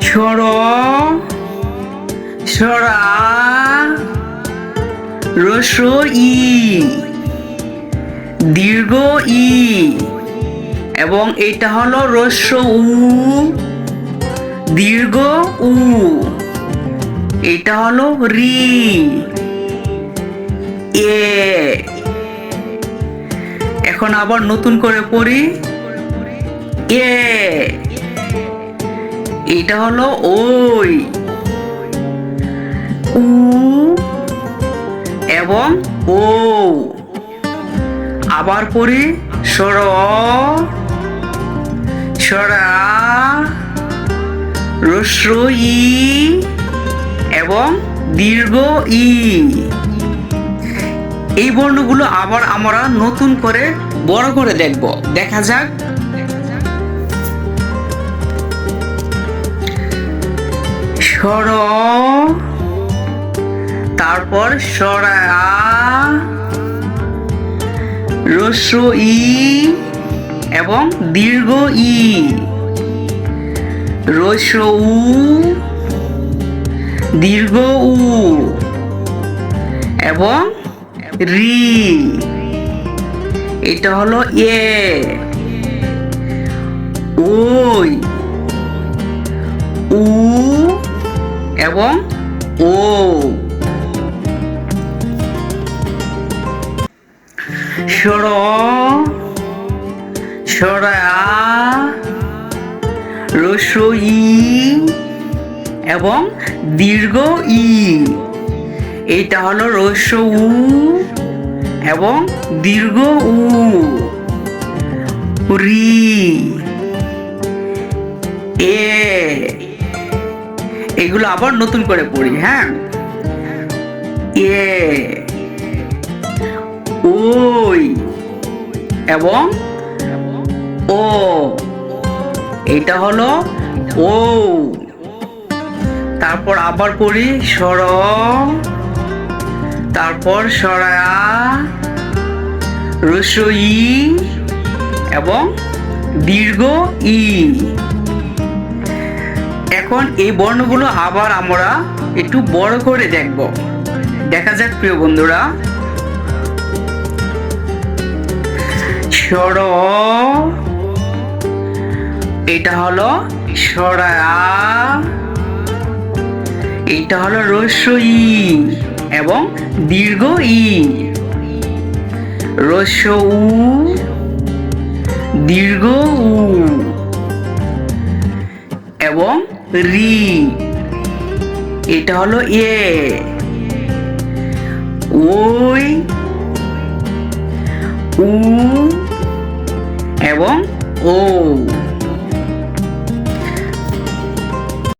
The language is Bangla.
সর, সরা ই, দীর্ঘ ই, এবং এটা হলো রস্য উ, দীর্ঘ উ, এটা হলো রি, এ। এখন আবার নতুন করে পড়ি, এ। এটা হলো ওই উ এবং ও। আবার পড়ি সর, সরা ই এবং দীর্ঘ, ই। এই বর্ণগুলো আবার আমরা নতুন করে বড় করে দেখব। দেখা যাক সর তারপর সরা রস্য ই এবং দীর্ঘ ই। রস্য উ, দীর্ঘ উ এবং রি। এটা হলো এ। ওই। এবং ও। সর এবং দীর্ঘ ই এটা হলো রস্য উ এবং দীর্ঘ উ রি। এ এগুলো আবার নতুন করে পড়ি হ্যাঁ? এ, ওই, এবং ও, এটা হলো ও। তারপর আবার পড়ি সর তারপর সরা রসই এবং দীর্ঘ ই। এখন এই বর্ণগুলো আবার আমরা একটু বড় করে দেখব। দেখা যাক, প্রিয় বন্ধুরা। সর এটা হলো সরা এটা হলো রস্যই এবং দীর্ঘ ই। রস্য উ দীর্ঘ উ। রি। এটা হলো এ। ওই উ এবং ও।